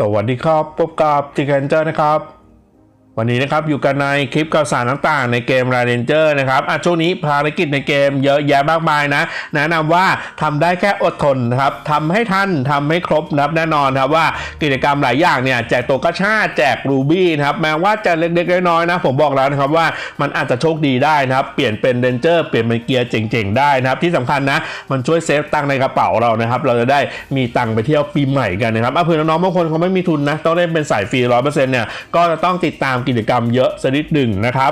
สวัสดีครับ พบกับจิกเนเจอร์นะครับ วันนี้นะครับอยู่กันในคลิปข่าวสารต่างๆในเกม r a d เ n นเจอร์นะครับอะช่วงนี้ภารกิจในเกมเยอะแยะมากมายนะ แนะนำว่าทำได้แค่อดทนนะครับทำให้ทันทำให้ครบนะครับแน่นอนครับว่ากิจกรรมหลายอย่างเนี่ยแจกตัวกระชาแจกรูบี้นะครับแม้ว่าจะเล็กๆน้อยๆนะ ผมบอกแล้วนะครับว่ามันอาจจะโชคดีได้นะครับ เปลี่ยนเป็นเรนเจอร์เปลี่ยนเป็นเกียร์เจ๋งๆได้นะครับ ที่สำคัญนะมันช่วยเซฟตังค์ในกระเป๋าเรานะครับเราจะได้มีตังค์ไปเที่ยวปีใหม่กันนะครับอะเผื่อน้องๆบางคนเขาไม่มีทุนนะต้องเล่นเป็นสายฟรีร้อยเปอร์เซ็นต์เนี่ยก็จะต้องติดตามกิจกรรมเยอะสักนิดหนึ่งนะครับ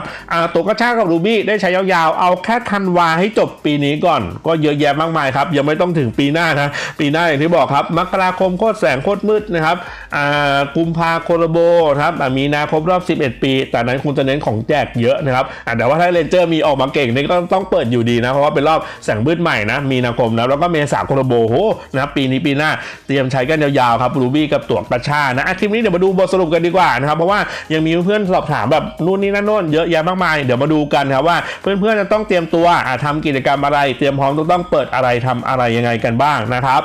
ตัวกระชากกับรูบี้ได้ใช้ยาวๆ เอาแค่ธันวาให้จบปีนี้ก่อน ก็เยอะแยะมากมายครับ ยังไม่ต้องถึงปีหน้านะ ปีหน้าอย่างที่บอกครับ มกราคมโคตรแสงโคตรมืดนะครับกุมภาโคโลโบครับมีนาครบรอบ 11 ปี แต่นั้นคุณจะเน้นของแจกเยอะนะครับแต่ว่าถ้าเรนเจอร์มีออกมาเก่งนี่ก็ต้องเปิดอยู่ดีนะ เพราะว่าเป็นรอบแสงมืดใหม่นะ มีนาคมนะ แล้วก็เมษาโคโลโบโหนะปีนี้ปีหน้าเตรียมใช้กันยาวๆครับรูบี้กับตัวกระชานะอะคลิปนี้เดี๋ยวมาดูบทสรุปกันดีกว่านะครับ เพราะว่ายังมีเพื่อนๆสอบถามแบบนู่นนี่นั่นโน่นเยอะแยะมากมาย เดี๋ยวมาดูกันครับว่าเพื่อนๆจะต้องเตรียมตัวอะทำกิจกรรมอะไร เตรียมพร้อมต้องต้องเปิดอะไรทำอะไรยังไงกันบ้างนะครับ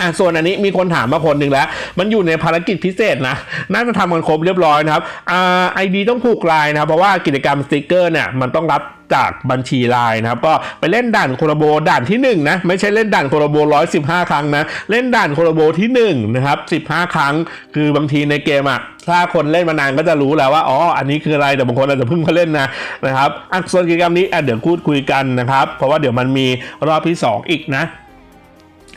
อะส่วนอันนี้มีคนถามมาคนหนึ่งแล้ว มันอยู่ในภารกิจพิเศษนะ น่าจะทำกันครบเรียบร้อยนะครับอ่าไอดีต้องผูกไลน์นะครับ เพราะว่ากิจกรรมสติกเกอร์เนี่ยมันต้องรับจากบัญชีไลน์นะครับก็ไปเล่นด่านโคโลโบด่านที่1นะไม่ใช่เล่นด่านโคโลโบ 115 ครั้งนะเล่นด่านโคโลโบที่1นะครับ15 ครั้ง คือบางทีในเกมอะถ้าคนเล่นมานานก็จะรู้แล้วว่าอ๋ออันนี้คืออะไรแต่บางคนอาจจะเพิ่งมาเล่นนะนะครับอะส่วนกิจกรรมนี้อะเดี๋ยวพูดคุยกันนะครับ เพราะว่าเดี๋ยวมันมีรอบที่ 2 อีกนะ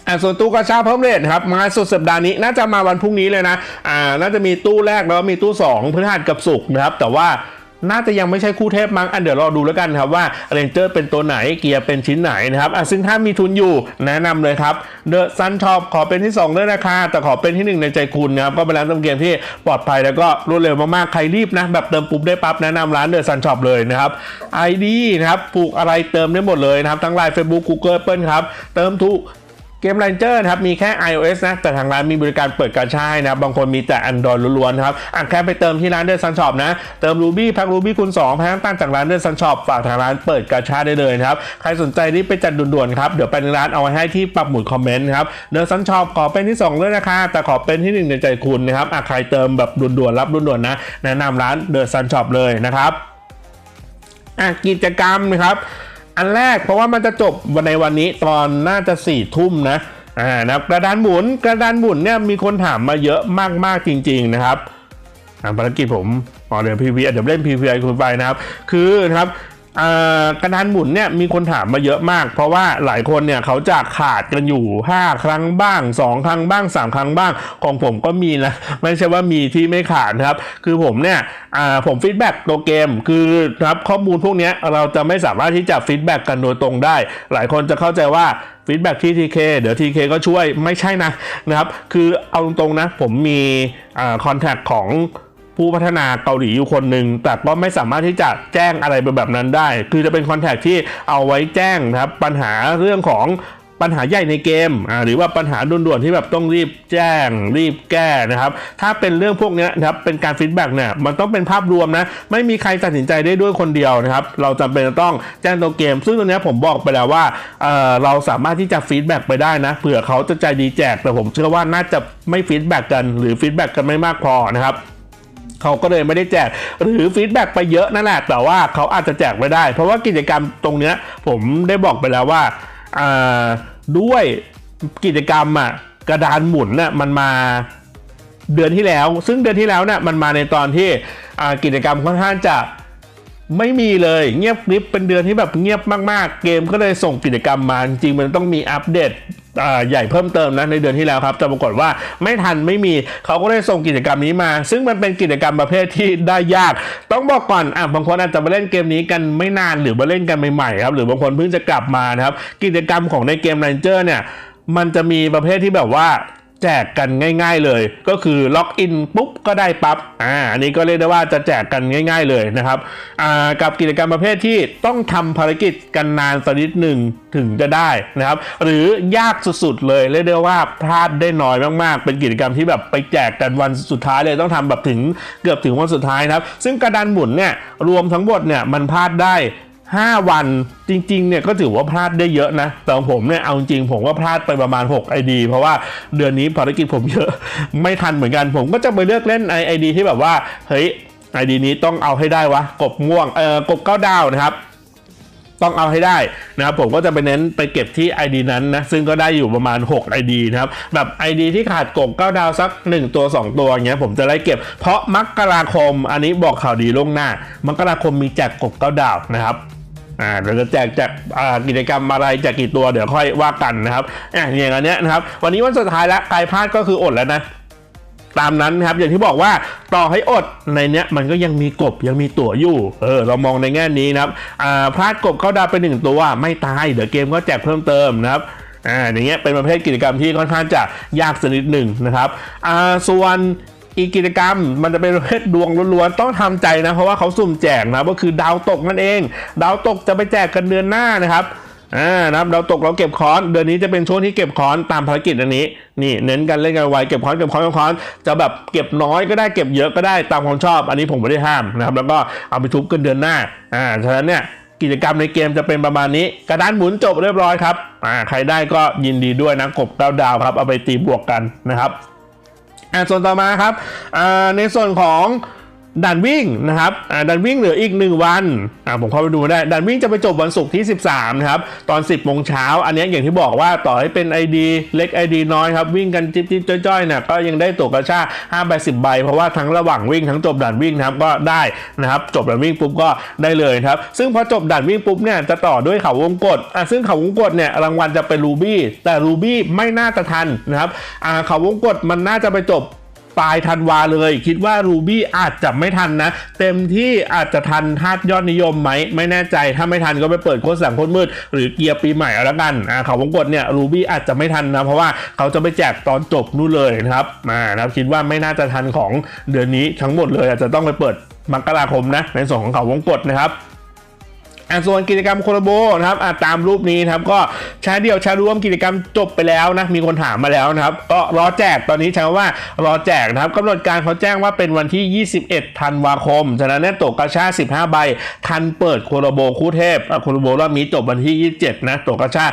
อ่าส่วนตู้กระชาเพิ่มเรทครับมาสุดสัปดาห์นี้น่าจะมาวันพรุ่งนี้เลยนะอ่าน่าจะมีตู้แรกแล้วมีตู้ 2พฤหัสกับศุกร์นะครับแต่ว่าน่าจะยังไม่ใช่คู่เทพมั้ง อันเดี๋ยวรอดูแล้วกันครับว่าเรนเจอร์เป็นตัวไหนเกียร์เป็นชิ้นไหนนะครับอะซึ่งถ้ามีทุนอยู่แนะนำเลยครับเดอะซันช็อปขอเป็นที่ 2 ด้วยราคา แต่ขอเป็นที่ 1 ในใจคุณนะครับก็เป็นร้านเติมเกมที่ปลอดภัยแล้วก็รวดเร็วมากๆ ใครรีบนะ แบบเติมปุ๊บได้ปั๊บแนะนำร้านเดอะซันช็อปเลยนะครับ ID นะครับปลูกอะไรเติมได้หมดเลยนะครับทั้งไลน์ Facebook Google Apple ครับเติมทุก เกม Ranger นะครับมีแค่ iOS นะ แต่ทางร้านมีบริการเปิดกาชาให้นะ บางคนมีแต่ Android ล้วนๆนะครับอะแค่ไปเติมที่ร้านเดอร์ซันช็อปนะ เติม Ruby แพ็ค Ruby คูณ2แพ็คตั้งจากร้านเดอร์ซันช็อปฝากทางร้านเปิดกาชาได้เลยครับ ใครสนใจรีบไปจัดด่วนๆครับ เดี๋ยวไปในร้านเอาไว้ให้ที่ปักหมุดคอมเมนต์ครับเดอร์ซันช็อปขอเป็นที่2ด้วยนะคะแต่ขอเป็นที่ 1 ในใจคุณนะครับอะใครเติมแบบด่วนๆรับด่วนๆนะ แนะนำร้านเดอร์ซันช็อปเลยนะครับอะกิจกรรมนะครับ อันแรกเพราะว่ามันจะจบวันในวันนี้ตอนน่าจะสี่ทุ่มนะอ่านะกระดานหมุนกระดานหมุนเนี่ยมีคนถามมาเยอะมากๆจริง ๆ นะครับภารกิจผมอ๋อเดี๋ยวพีพีเดี๋ยวเล่นพีพีคุณไปนะครับ คือนะครับ กระดานหมุนเนี่ยมีคนถามมาเยอะมาก เพราะว่าหลายคนเนี่ยเขาจะขาดกันอยู่ 5 ครั้งบ้าง 2 ครั้งบ้าง 3 ครั้งบ้างของผมก็มีนะ ไม่ใช่ว่ามีที่ไม่ขาดครับ คือผมเนี่ยผมฟีดแบ็กตัวเกม คือครับข้อมูลพวกนี้เราจะไม่สามารถที่จะฟีดแบ็กกันโดยตรงได้ หลายคนจะเข้าใจว่าฟีดแบ็กที่ TK เดี๋ยว TK ก็ช่วยไม่ใช่นะนะครับ คือเอาตรงๆนะ ผมมีคอนแทคของ ผู้พัฒนาเกาหลีอยู่คนหนึ่งแต่ก็ไม่สามารถที่จะแจ้งอะไรไปแบบนั้นได้ คือจะเป็นคอนแทคที่เอาไว้แจ้งนะครับปัญหาเรื่องของปัญหาใหญ่ในเกมหรือว่าปัญหาด่วนๆที่แบบต้องรีบแจ้ง รีบแก้นะครับ ถ้าเป็นเรื่องพวกนี้นะครับเป็นการฟีดแบ็กเนี่ยมันต้องเป็นภาพรวมนะไม่มีใครตัดสินใจได้ด้วยคนเดียวนะครับ เราจำเป็นจะต้องแจ้งตัวเกม ซึ่งตรงนี้ผมบอกไปแล้วว่าเเราสามารถที่จะฟีดแบ็กไปได้นะเผื่อเขาจะใจดีแจกแต่ผมเชื่อว่าน่าจะไม่ฟีดแบ็กกัน หรือฟีดแบ็กกันไม่มากพอนะครับ เขาก็เลยไม่ได้แจก หรือฟีดแบ็กไปเยอะนั่นแหละแต่ว่าเขาอาจจะแจกไม่ได้ เพราะว่ากิจกรรมตรงเนี้ยผมได้บอกไปแล้วว่าด้วยกิจกรรมอะกระดานหมุนน่ะมันมาเดือนที่แล้ว ซึ่งเดือนที่แล้วเนี่ยมันมาในตอนที่กิจกรรมค่อนข้างจะไม่มีเลยเงียบกริบเป็นเดือนที่แบบเงียบมากๆ เกมก็เลยส่งกิจกรรมมาจริงมันต้องมีอัปเดต ใหญ่เพิ่มเติมนะในเดือนที่แล้วครับแต่ปรากฏว่าไม่ทันไม่มีเขาก็ได้ส่งกิจกรรมนี้มา ซึ่งมันเป็นกิจกรรมประเภทที่ได้ยาก ต้องบอกก่อนอะบางคนอาจจะมาเล่นเกมนี้กันไม่นานหรือมาเล่นกันใหม่ๆครับหรือบางคนเพิ่งจะกลับมานะครับกิจกรรมของในเกม Ranger เนี่ยมันจะมีประเภทที่แบบว่า แจกกันง่าย ๆเลย ก็คือล็อกอินปุ๊บก็ได้ปั๊บอ่าอันนี้ก็เรียกได้ว่าจะแจกกันง่าย ๆเลยนะครับอ่ากับกิจกรรมประเภทที่ต้องทำภารกิจกันนานสักนิดหนึ่งถึงจะได้นะครับ หรือยากสุดๆเลยเรียกได้ว่าพลาดได้น้อยมากๆ เป็นกิจกรรมที่แบบไปแจกกันวันสุดท้ายเลยต้องทำแบบถึงเกือบถึงวันสุดท้ายนะครับ ซึ่งกระดานหมุนเนี่ยรวมทั้งหมดเนี่ยมันพลาดได้ 5 วันจริงๆเนี่ยก็ถือว่าพลาดได้เยอะนะ แต่ของผมเนี่ยเอาจริงผมก็พลาดไปประมาณ6 ID เพราะว่าเดือนนี้ภารกิจผมเยอะไม่ทันเหมือนกัน ผมก็จะไปเลือกเล่นไอ ID ที่แบบว่าเฮ้ย ID นี้ต้องเอาให้ได้วะกบม่วงเอ่อกบเก้าดาวนะครับต้องเอาให้ได้นะครับผมก็จะไปเน้นไปเก็บที่ ID นั้นนะซึ่งก็ได้อยู่ประมาณ 6 ID นะครับแบบ ID ที่ขาดกบ9ดาวสัก 1 ตัว 2 ตัวอย่างเงี้ยผมจะไล่เก็บ เพราะมกราคมอันนี้บอกข่าวดีล่วงหน้ามกราคมมีแจกกบ9ดาวนะครับ อ่าเราจะแจกแจกอ่ากิจกรรมอะไรแจกกี่ตัวเดี๋ยวค่อยว่ากันนะครับอะอย่างอันเนี้ยนะครับ วันนี้วันสุดท้ายแล้วใครพลาดก็คืออดแล้วนะตามนั้นครับอย่างที่บอกว่าต่อให้อดในเนี้ยมันก็ยังมีกบยังมีตั๋วอยู่เออเรามองในแง่นี้นะครับอ่าพลาดกบเข้าดาวไปหนึ่งตัวไม่ตายเดี๋ยวเกมก็แจกเพิ่มเติมนะครับอ่าอย่างเงี้ยเป็นประเภทกิจกรรมที่ค่อนข้างจะยากสกนิดหนึ่งนะครับอ่าส่วน อีกกิจกรรมมันจะเป็นประเภทดวงล้วนๆต้องทำใจนะ เพราะว่าเขาสุ่มแจกนะก็คือดาวตกนั่นเอง ดาวตกจะไปแจกกันเดือนหน้านะครับอ่านะครับเราตกเราเก็บค้อนเดือนนี้จะเป็นช่วงที่เก็บค้อนตามภารกิจอันนี้ นี่เน้นกันเล่นกันไวเก็บค้อนเก็บค้อนเก็บค้อนจะแบบเก็บน้อยก็ได้เก็บเยอะก็ได้ตามความชอบ อันนี้ผมไม่ได้ห้ามนะครับแล้วก็เอาไปทุบกันเดือนหน้าอ่าฉะนั้นเนี่ยกิจกรรมในเกมจะเป็นประมาณนี้ กระดานหมุนจบเรียบร้อยครับอ่าใครได้ก็ยินดีด้วยนะกบเก้าดาวครับเอาไปตีบวกกันนะครับ อ่าส่วนต่อมาครับอ่าในส่วนของ ด่านวิ่งนะครับด่านวิ่งเหลืออีก 1 วันผมเข้าไปดูได้ด่านวิ่งจะไปจบวันศุกร์ที่ 13นะครับตอน 10โมงเช้าอันนี้อย่างที่บอกว่าต่อให้เป็น ID เล็ก ID น้อยครับวิ่งกันจิ๊บจิ๊บจ้อยๆเนี่ยก็ยังได้ตัวกระชา5ใบ10 ใบ เพราะว่าทั้งระหว่างวิ่งทั้งจบด่านวิ่งนะครับก็ได้นะครับจบด่านวิ่งปุ๊บก็ได้เลยครับซึ่งพอจบด่านวิ่งปุ๊บเนี่ยจะต่อด้วยเขาวงกตอ่าซึ่งเขาวงกตเนี่ยรางวัลจะเป็นรูบี้แต่รูบี้ไม่น่าจะทันนะครับอ่าเขาวงกตมันน่าจะไปจบ ปลายธันวาเลย คิดว่ารูบี้อาจจะไม่ทันนะ เต็มที่อาจจะทันทาสยอดนิยมไหม ไม่แน่ใจถ้าไม่ทันก็ไปเปิดโค้ดสั่งโค้ดมืด หรือเกียร์ปีใหม่เอาละกันอ่าเขาวงกดเนี่ยรูบี้อาจจะไม่ทันนะ เพราะว่าเขาจะไปแจกตอนจบนู่นเลยนะครับมานะครับคิดว่าไม่น่าจะทันของเดือนนี้ทั้งหมดเลยอาจจะต้องไปเปิดมกราคมนะในส่วนของเขาวงกดนะครับ อะส่วนกิจกรรมโคโลโบนะครับอะตามรูปนี้นะครับก็แชร์เดียวแชร์ร่วมกิจกรรมจบไปแล้วนะมีคนถามมาแล้วนะครับก็รอแจกตอนนี้ใช้คำว่ารอแจกนะครับกำหนดการเขาแจ้งว่าเป็นวันที่ 21 ธันวาคมฉะนั้นเน่ตกกระชา 15 ใบ ทันเปิดโคโลโบคู่เทพอะโคโลโบรอบนี้จบวันที่ 27 นะตกกระชา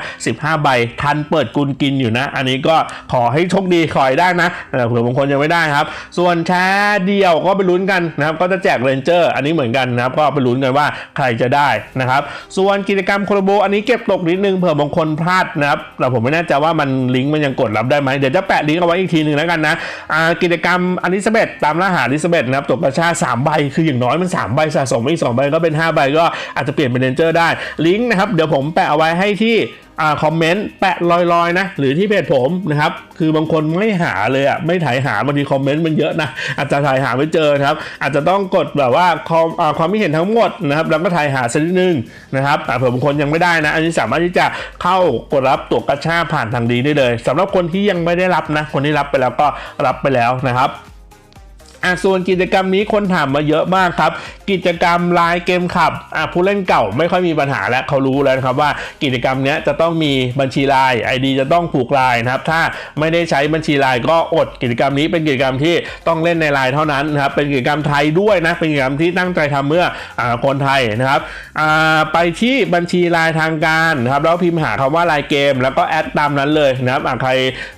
15 ใบ ทันเปิดกุลกินอยู่นะ อันนี้ก็ขอให้โชคดีขอให้ได้นะเผื่อบางคนยังไม่ได้ครับ ส่วนแชร์เดียวก็ไปลุ้นกันนะครับก็จะแจกเรนเจอร์ อันนี้เหมือนกันนะครับก็ไปลุ้นกันว่าใครจะได้นะครับส่วนกิจกรรมโคโลโบอันนี้เก็บตกนิดนึงเผื่อบางคนพลาดนะครับแต่ผมไม่แน่ใจว่ามันลิงก์มันยังกดรับได้ไหมเดี๋ยวจะแปะลิงก์เอาไว้อีกทีหนึ่งแล้วกันนะกิจกรรมอลิซาเบธตามล่าหาอลิซาเบธนะครับตกกระชา3ใบคืออย่างน้อยมัน 3 ใบสะสมอีก2ใบก็เป็น 5 ใบก็อาจจะเปลี่ยนเป็นเรนเจอร์ได้ลิงก์นะครับเดี๋ยวผมแปะเอาไว้ให้ที่ คอมเมนต์แปะลอยๆนะหรือที่เพจผมนะครับคือบางคนไม่หาเลยอะไม่ถ่ายหาบางทีคอมเมนต์มันเยอะนะอาจจะถ่ายหาไม่เจอครับ อาจจะต้องกดแบบว่าคอมความคิดเห็นทั้งหมดนะครับแล้วก็ถ่ายหาสักนิดนึงนะครับอ่เผื่อบางคนยังไม่ได้นะ อันนี้สามารถที่จะเข้ากดรับตั๋วกระชาผ่านทางดีได้เลยสำหรับคนที่ยังไม่ได้รับนะคนที่รับไปแล้วก็รับไปแล้วนะครับ อะส่วนกิจกรรมนี้คนถามมาเยอะมากครับ กิจกรรมลายเกมขับอะผู้เล่นเก่าไม่ค่อยมีปัญหาแล้วเขารู้แล้วนะครับว่ากิจกรรมนี้จะต้องมีบัญชีลาย ID จะต้องผูกลายนะครับ ถ้าไม่ได้ใช้บัญชีลายก็อดกิจกรรมนี้เป็นกิจกรรมที่ต้องเล่นในลายเท่านั้นนะครับเป็นกิจกรรมไทยด้วยนะเป็นกิจกรรมที่ตั้งใจทำเมื่ออาคนไทยนะครับอ่าไปที่บัญชีลายทางการนะครับแล้วพิมพ์หาคำว่าลายเกม แล้วก็แอดตามนั้นเลยนะครับอะใคร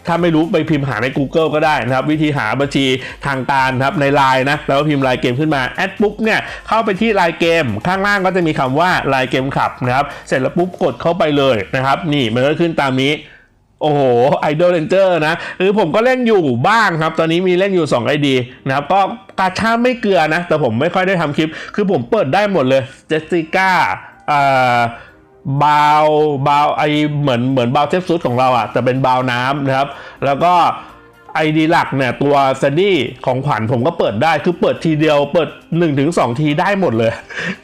ถ้าไม่รู้ไปพิมพ์หาใน Google ก็ได้นะครับ วิธีหาบัญชีทางการนะครับในไลน์นะแล้วพิมพ์ไลายเกมขึ้นมาแอดปุ๊บเนี่ยเข้าไปที่ไลายเกมข้างล่างก็จะมีคำว่าไลายเกมขับนะครับเสร็จแล้วปุ๊บกดเข้าไปเลยนะครับนี่มันก็ขึ้นตามนี้โอ้โหไอดอลเลนเจอร์นะคือผมก็เล่นอยู่บ้างครับ ตอนนี้มีเล่นอยู่ 2 ID นะครับก็กาชาไม่เกลือนะ แต่ผมไม่ค่อยได้ทำคลิป คือผมเปิดได้หมดเลยเจสสิก้าอ่าบาวบาวไอเหมือนเหมือนบาวเทปซุดของเราอะแต่เป็นบาวน้ำนะครับ แล้วก็ ไอดีหลักเนี่ยตัวซันดี้ของขวัญผมก็เปิดได้คือเปิดทีเดียวเปิด 1-2 ทีได้หมดเลย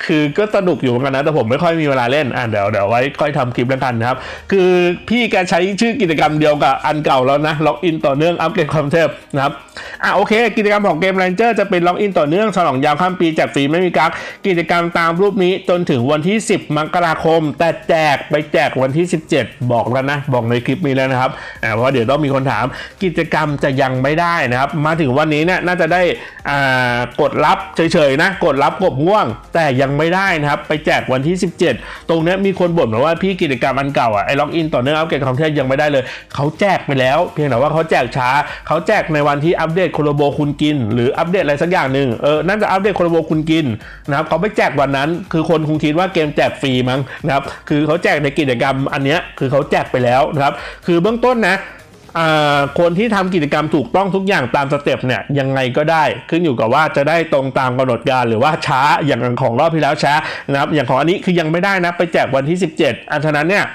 คือก็สนุกอยู่เหมือนกันนะ แต่ผมไม่ค่อยมีเวลาเล่นอะเดี๋ยวเดี๋ยวไว้ค่อยทำคลิปแล้วกันนะครับ คือพี่แกใช้ชื่อกิจกรรมเดียวกับอันเก่าแล้วนะล็อกอินต่อเนื่องอัปเกรดความเทพนะครับอะโอเค กิจกรรมของเกม Ranger จะเป็นล็อกอินต่อเนื่องฉลองยาวข้ามปีแจกฟรีไม่มีกักกิจกรรมตามรูปนี้จนถึงวันที่ 10มกราคม แต่แจกไปแจกวันที่ 17 บอกแล้วนะ บอกในคลิปนี้แล้วนะครับอ่าเพราะเดี๋ยวต้องมีคนถามกิจกรรมจะยังไม่ได้นะครับ มาถึงวันนี้เนี่ยน่าจะได้อ่ากดรับเฉยๆนะกดรับกบง่วง แต่ยังไม่ได้นะครับ ไปแจกวันที่ 17 ตรงนี้มีคนบ่นมาว่าพี่กิจกรรมอันเก่าอะไอ้ล็อกอินต่อเนื่องอัปเกรดคอมเทนยังไม่ได้เลยเขาแจกไปแล้ว เพียงแต่ว่าเขาแจกช้าเขาแจกในวันที่อัปเดตโคโลโบคุณกิน หรืออัปเดตอะไรสักอย่างหนึ่งเออน่าจะอัปเดตโคโลโบคุณกินนะครับเขาไปแจกวันนั้น คือคนคงคิดว่าเกมแจกฟรีมั้งนะครับคือเขาแจกในกิจกรรมอันเนี้ยคือเขาแจกไปแล้วนะครับคือเบื้องต้นนะ คนที่ทำกิจกรรมถูกต้องทุกอย่างตามสเต็ปเนี่ยยังไงก็ได้ขึ้นอยู่กับว่าจะได้ตรงตามกำหนดการหรือว่าช้าอย่างของรอบที่แล้วช้านะครับอย่างของอันนี้คือยังไม่ได้นะไปแจกวันที่ 17 อันฉะนั้นเนี่ย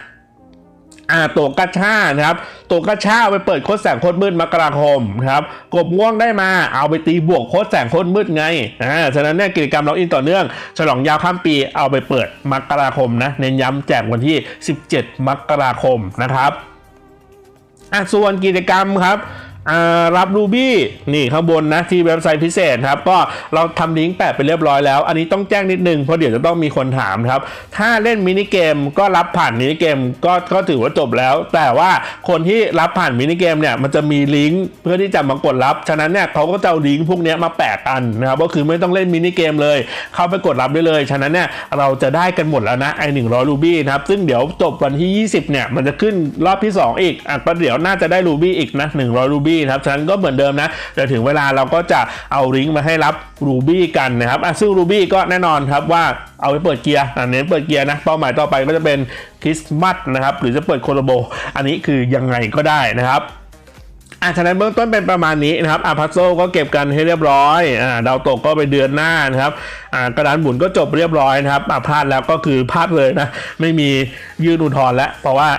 อ่าตัวกัชชานะครับตัวกัชชาเอาไปเปิดโคตรแสงโคตรมืดมกราคมครับกบง่วงได้มาเอาไปตีบวกโคตรแสงโคตรมืดไงอ่าฉะนั้นเนี่ยกิจกรรมล็อกอินต่อเนื่อง ฉลองยาวข้ามปีเอาไปเปิดมกราคมนะเน้นย้ำแจกวันที่ 17 มกราคมนะครับ อะส่วนกิจกรรมครับ รับรูบี้นี่ข้างบนนะที่เว็บไซต์พิเศษครับ ก็เราทำลิงก์แปะไปเรียบร้อยแล้ว อันนี้ต้องแจ้งนิดนึงเพราะเดี๋ยวจะต้องมีคนถามครับ ถ้าเล่นมินิเกมก็รับผ่านมินิเกมก็ก็ถือว่าจบแล้ว แต่ว่าคนที่รับผ่านมินิเกมเนี่ยมันจะมีลิงก์เพื่อที่จะมากดรับ ฉะนั้นเนี่ยเขาก็จะเอาลิงก์พวกนี้มาแปะกันนะครับก็คือไม่ต้องเล่นมินิเกมเลย เข้าไปกดรับได้เลย ฉะนั้นเนี่ยเราจะได้กันหมดแล้วนะไอหนึ่งร้อยรูบี้นะครับซึ่งเดี๋ยวจบวันที่ 20เนี่ยมันจะขึ้นรอบที่ 2 อีกอะประเดี๋ยวน่าจะได้รูบี้อีกนะ100รูบี้นะครับฉะนั้นก็เหมือนเดิมนะเดี๋ยวถึงเวลาเราก็จะเอาลิงก์มาให้รับรูบี้กันนะครับอะซึ่งรูบี้ก็แน่นอนครับว่าเอาไปเปิดเกียร์อะเน้เปิดเกียร์นะเป้าหมายต่อไปก็จะเป็นคริสต์มาสนะครับหรือจะเปิดโคโลโบ อันนี้คือยังไงก็ได้นะครับอะฉะนั้นเบื้องต้นเป็นประมาณนี้นะครับอาพัซโซก็เก็บกันให้เรียบร้อยอ่าดาวตกก็ไปเดือนหน้านะครับอ่ากระดานหมุนก็จบเรียบร้อยนะครับอะพลาดแล้วก็คือพลาดเลยนะไม่มียื่นอุทธรณ์แล้วเพราะว่า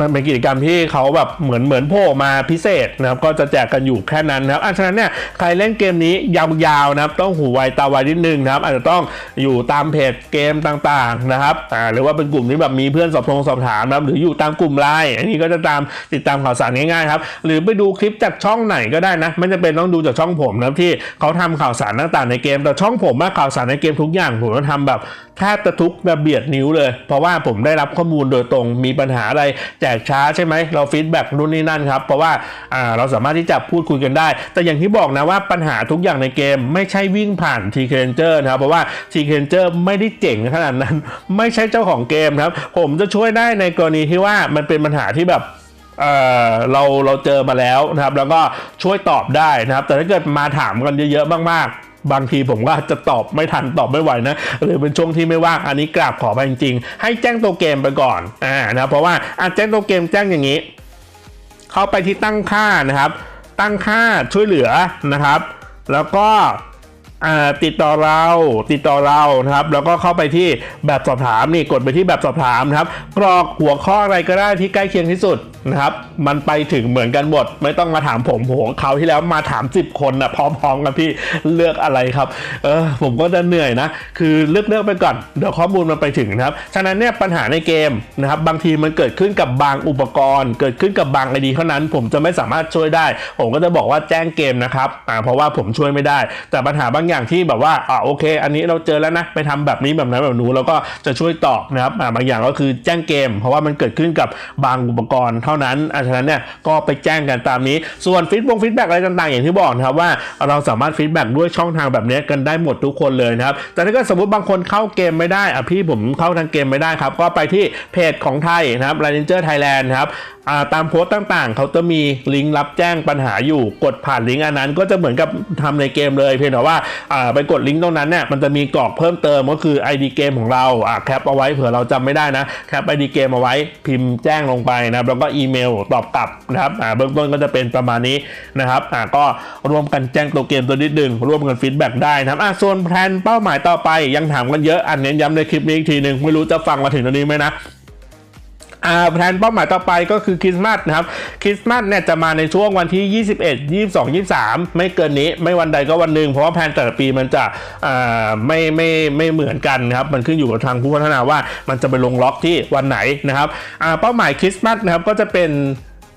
มันเป็นกิจกรรมที่เขาแบบเหมือนเหมือนโผล่มาพิเศษนะครับก็จะแจกกันอยู่แค่นั้นนะครับอะฉะนั้นเนี่ยใครเล่นเกมนี้ยาวๆนะครับต้องหูไวตาไวนิดนึงนะครับอาจจะต้องอยู่ตามเพจเกมต่างๆนะครับอ่าหรือว่าเป็นกลุ่มที่แบบมีเพื่อนสอบทงสอบถามนะครับหรืออยู่ตามกลุ่มไลน์อันนี้ก็จะตามติดตามข่าวสารง่ายๆครับหรือไปดูคลิปจากช่องไหนก็ได้นะไม่จำเป็นต้องดูจากช่องผมนะครับที่เขาทำข่าวสารต่างๆในเกม แต่ช่องผมมาข่าวสารในเกมทุกอย่างผมจะทำแบบแทบจะทุกระเบียดนิ้วเลย เพราะว่าผมได้รับข้อมูลโดยตรงมีปัญหาอะไรแจกช้าใช่ไหมเราฟีดแบ็กนู่นนี่นั่นครับ เพราะว่าเราสามารถที่จะพูดคุยกันได้ แต่อย่างที่บอกนะว่าปัญหาทุกอย่างในเกมไม่ใช่วิ่งผ่าน t k r a n g e r นะครับเพราะว่า t k r a n g e r ไม่ได้เจ๋งขนาดนั้น ไม่ใช่เจ้าของเกมครับผมจะช่วยได้ในกรณีที่ว่ามันเป็นปัญหาที่แบบเออเราเราเจอมาแล้วนะครับ แล้วก็ช่วยตอบได้นะครับ แต่ถ้าเกิดมาถามกันเยอะๆมากๆ บางทีผมก็จะตอบไม่ทันตอบไม่ไหวนะ หรือเป็นช่วงที่ไม่ว่างอันนี้กราบขอไปจริงๆ ให้แจ้งตัวเกมไปก่อนอ่านะเพราะว่าอาแจ้งตัวเกมแจ้งอย่างนี้ เข้าไปที่ตั้งค่านะครับ ตั้งค่าช่วยเหลือนะครับ แล้วก็ ติดต่อเราติดต่อเรานะครับ แล้วก็เข้าไปที่แบบสอบถามนี่กดไปที่แบบสอบถามนะครับ กรอกหัวข้ออะไรก็ได้ที่ใกล้เคียงที่สุดนะครับ มันไปถึงเหมือนกันหมด ไม่ต้องมาถามผมผมเขาวที่แล้วมาถาม 10 คนนะพร้อมๆกันพี่เลือกอะไรครับ เออผมก็จะเหนื่อยนะ คือเลือกเลือกไปก่อนเดี๋ยวข้อมูลมันไปถึงนะครับ ฉะนั้นเนี่ยปัญหาในเกมนะครับ บางทีมันเกิดขึ้นกับบางอุปกรณ์ เกิดขึ้นกับบางไอดีเท่านั้น ผมจะไม่สามารถช่วยได้ ผมก็จะบอกว่าแจ้งเกมนะครับอ่าเพราะว่าผมช่วยไม่ได้ แต่ปัญหาบางอย่างอย่างที่แบบว่าอ่าโอเค อันนี้เราเจอแล้วนะไปทำแบบนี้แบบนั้นแบบนู้นแล้วก็จะช่วยตอบนะครับอ่าบางอย่างก็คือแจ้งเกม เพราะว่ามันเกิดขึ้นกับบางอุปกรณ์เท่านั้นอาฉะนั้นเนี่ยก็ไปแจ้งกันตามนี้ ส่วนฟีดบงฟีดแบ็กอะไรต่างๆ อย่างที่บอกนะครับว่าเราสามารถฟีดแบ็กด้วยช่องทางแบบนี้กันได้หมดทุกคนเลยนะครับแต่ถ้าเกิดสมมติบางคนเข้าเกมไม่ได้อะพี่ผมเข้าทางเกมไม่ได้ครับก็ไปที่เพจของไทยนะครับ r a n g e r Thailand นะครับตามโพสต์ต่างๆ เขาจะมีลิงก์รับแจ้งปัญหาอยู่กดผ่านลิงก์อันนั้น ก็จะเหมือนกับทำในเกมเลย เพียงแต่ว่าาไปกดลิงก์ตรงนั้นเนี่ยมันจะมีกรอกเพิ่มเติมก็คือ ID เกมของเราาแคปเอาไว้เผื่อเราจำไม่ได้นะแคป ID เกมเอาไว้พิมพ์แจ้งลงไปนะครับแล้วก็อีเมลตอบกลับนะครับเบื้องต้นก็จะเป็นประมาณนี้นะครับก็ร่วมกันแจ้งตัวเกมตัวนิดนึงร่วมกันฟีดแบ็กได้นะครับส่วนแพลนเป้าหมายต่อไปยังถามกันเยอะอันเน้นย้ำในคลิปนี้อีกทีหนึ่งไม่รู้จะฟังมาถึงตรงนี้ไหมนะ แผนเป้าหมายต่อไปก็คือคริสต์มาสนะครับคริสต์มาสเนี่ยจะมาในช่วงวันที่ 21 22 23 ไม่เกินนี้ ไม่วันใดก็วันหนึ่งเพราะว่าแผนแต่ละปีมันจะอ่ไม่ไม่ไม่เหมือนกันนะครับมันขึ้นอยู่กับทางผู้พัฒนาว่ามันจะไปลงล็อกที่วันไหนนะครับเป้าหมายคริสต์มาสนะครับก็จะเป็น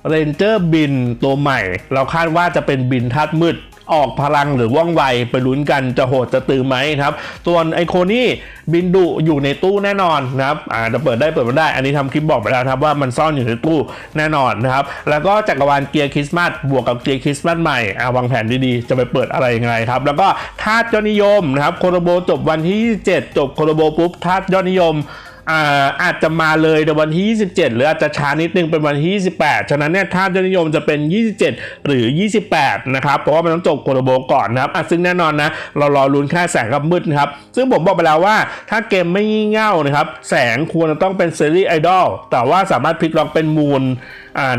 เรนเจอร์บินตัวใหม่ เราคาดว่าจะเป็นบินธาตุมืด ออกพลังหรือว่องไวไปลุ้นกันจะโหดจะตือไหมครับส่วนไอโคนี่บินดุอยู่ในตู้แน่นอนนะครับอ่าจะเปิดได้เปิดไม่ได้ อันนี้ทำคลิปบอกไปแล้วครับว่ามันซ่อนอยู่ในตู้แน่นอนนะครับ แล้วก็จักรวาลเกียร์คริสต์มาสบวกกับเกียร์คริสต์มาสใหม่อ่าวางแผนดีๆ จะไปเปิดอะไรยังไงครับ แล้วก็ธาตุยอดนิยมนะครับโคโรโบจบวันที่27จบโคโรโบปุ๊บธาตุยอดนิยม อาจจะมาเลยในวันที่ 27 หรืออาจจะช้านิดนึงเป็นวันที่ 28 ฉะนั้นเนี่ยท่าตุนิยมจะเป็น 27 หรือ 28 นะครับ เพราะว่ามันต้องจบโคโรโบก่อนนะครับซึ่งแน่นอนนะเรารอลุ้นแค่แสงกับมืดนะครับ ซึ่งผมบอกไปแล้วว่าถ้าเกมไม่งี่เง่านะครับ แสงควรจะต้องเป็นซีรีส์ไอดอลแต่ว่าสามารถพลิกล็อกเป็นมูล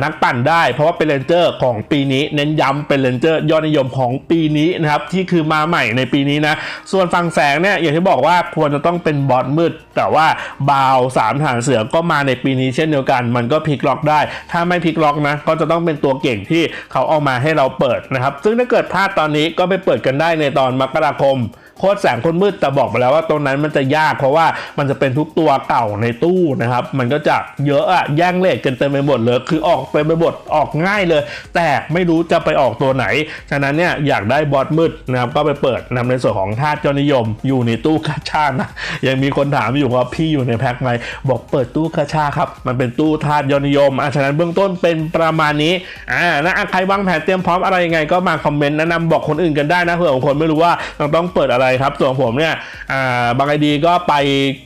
นักปั่นได้ เพราะว่าเป็นเลนเจอร์ของปีนี้ เน้นย้ำเป็นเลนเจอร์ยอดนิยมของปีนี้นะครับที่คือมาใหม่ในปีนี้นะส่วนฝั่งแสงเนี่ยอย่างที่บอกว่าควรจะต้องเป็นบอสมืด แต่ว่าบาวสามฐานเสือก็มาในปีนี้เช่นเดียวกัน มันก็พลิกล็อกได้ ถ้าไม่พลิกล็อกนะ ก็จะต้องเป็นตัวเก่งที่เขาเอามาให้เราเปิดนะครับ ซึ่งถ้าเกิดพลาดตอนนี้ก็ไปเปิดกันได้ในตอนมกราคม โคตรแสงคนมืดแต่บอกไปแล้วว่าตรงนั้นมันจะยากเพราะว่ามันจะเป็นทุกตัวเก่าในตู้นะครับ มันก็จะเยอะอะแย่งเลทกันเต็มไปหมดเลยคือออกเต็มไปหมดออกง่ายเลย แต่ไม่รู้จะไปออกตัวไหน ฉะนั้นเนี่ยอยากได้บอสมืดนะครับก็ไปเปิดนำในส่วนของธาตุยอดนิยม อยู่ในตู้คาชานะยังมีคนถามอยู่ว่าพี่อยู่ในแพ็คไหมบอกเปิดตู้คาชาครับมันเป็นตู้ธาตุยอดนิยมอะฉะนั้นเบื้องต้นเป็นประมาณนี้อ่านะใครวางแผนเตรียมพร้อมอะไรยังไงก็มาคอมเมนต์แนะนำบอกคนอื่นกันได้นะเผื่อบางคนไม่รู้ว่าเราต้องเปิดอะไรครับ ส่วนผมเนี่ยบางไอดีก็ไป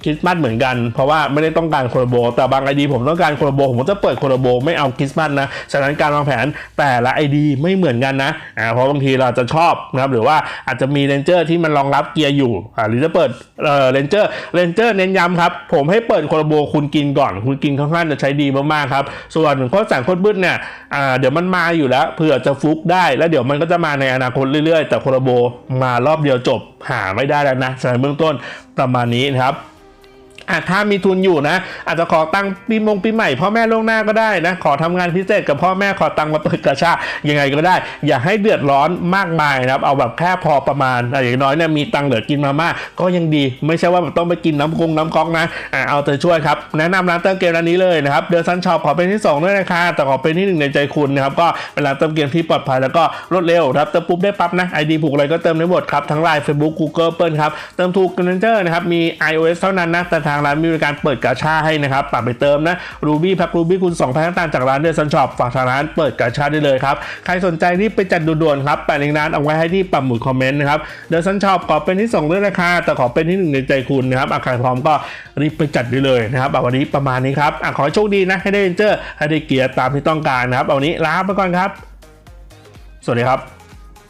คริสต์มาสเหมือนกัน เพราะว่าไม่ได้ต้องการโคโรโบ แต่บางไอดีผมต้องการโคโรโบ ผมก็จะเปิดโคโรโบไม่เอาคริสต์มาสนะฉะนั้นการวางแผนแต่ละไอดีไม่เหมือนกันนะเพราะบางทีเราจะชอบนะครับหรือว่าอาจจะมีเรนเจอร์ที่มันรองรับเกียร์อยู่หรือจะเปิดเอ่อเรนเจอร์เรนเจอร์เน้นย้ำครับผมให้เปิดโคโรโบคุณกินก่อน คุณกินค่อนข้างจะใช้ดีมากๆครับส่วนโคตรแสงโคตรบึ้ดเนี่ยเดี๋ยวมันมาอยู่แล้วเผื่อจะฟุกได้ แล้วเดี๋ยวมันก็จะมาในอนาคตเรื่อยๆ แต่โคโรโบมารอบเดียวจบหาไม่ได้แล้วนะฉะนั้นเบื้องต้นประมาณนี้นะครับ อะถ้ามีทุนอยู่นะ อาจจะขอตังค์ปีมงปีใหม่พ่อแม่ล่วงหน้าก็ได้นะ ขอทำงานพิเศษกับพ่อแม่ขอตังค์มาเปิดกระชายังไงก็ได้ อย่าให้เดือดร้อนมากมายนะครับ เอาแบบแค่พอประมาณอ่อย่างน้อยเนี่ยมีตังค์เหลือกินมาม่าก็ยังดี ไม่ใช่ว่าต้องไปกินน้ำกงน้ำก๊อกนะอะเอาใจช่วยครับ แนะนำร้านเติมเกมร้านนี้เลยนะครับเดือนซันช็อปขอเป็นที่สองด้วยนะคะแต่ขอเป็นที่หนึ่งในใจคุณนะครับก็เป็นร้านเติมเกมที่ปลอดภัยแล้วก็รวดเร็วครับเติมปุ๊บได้ปั๊บนะไอดีผูกอะไรก็เติมได้หมดครับทั้งไลน์ Facebook Google เปิลครับเติมถูกกันเจอร์นะครับมี iOS เท่านั้นนะแต่ทางร้านมีบริการเปิดกาชาให้นะครับปรับไปเติมนะ Ruby พัก Ruby คุณ2พันต่างจากร้านเดซันช็อปฝากทางร้านเปิดกาชาได้เลยครับ ใครสนใจรีบไปจัดด่วนๆครับแปะลิงก์ร้านเอาไว้ให้ที่ปัมหมุดคอมเมนต์นะครับเดซันช็อปขอเป็นที่2ด้วยราคาแต่ขอเป็นที่1ในใจคุณนะครับอาใครพร้อมก็รีบไปจัดได้เลยนะครับเอาวันนี้ประมาณนี้ครับอะขอให้โชคดีนะให้ได้เจอให้ได้เกียร์ตามที่ต้องการนะครับเอาวันนี้ลาไปก่อนครับ สวัสดีครับ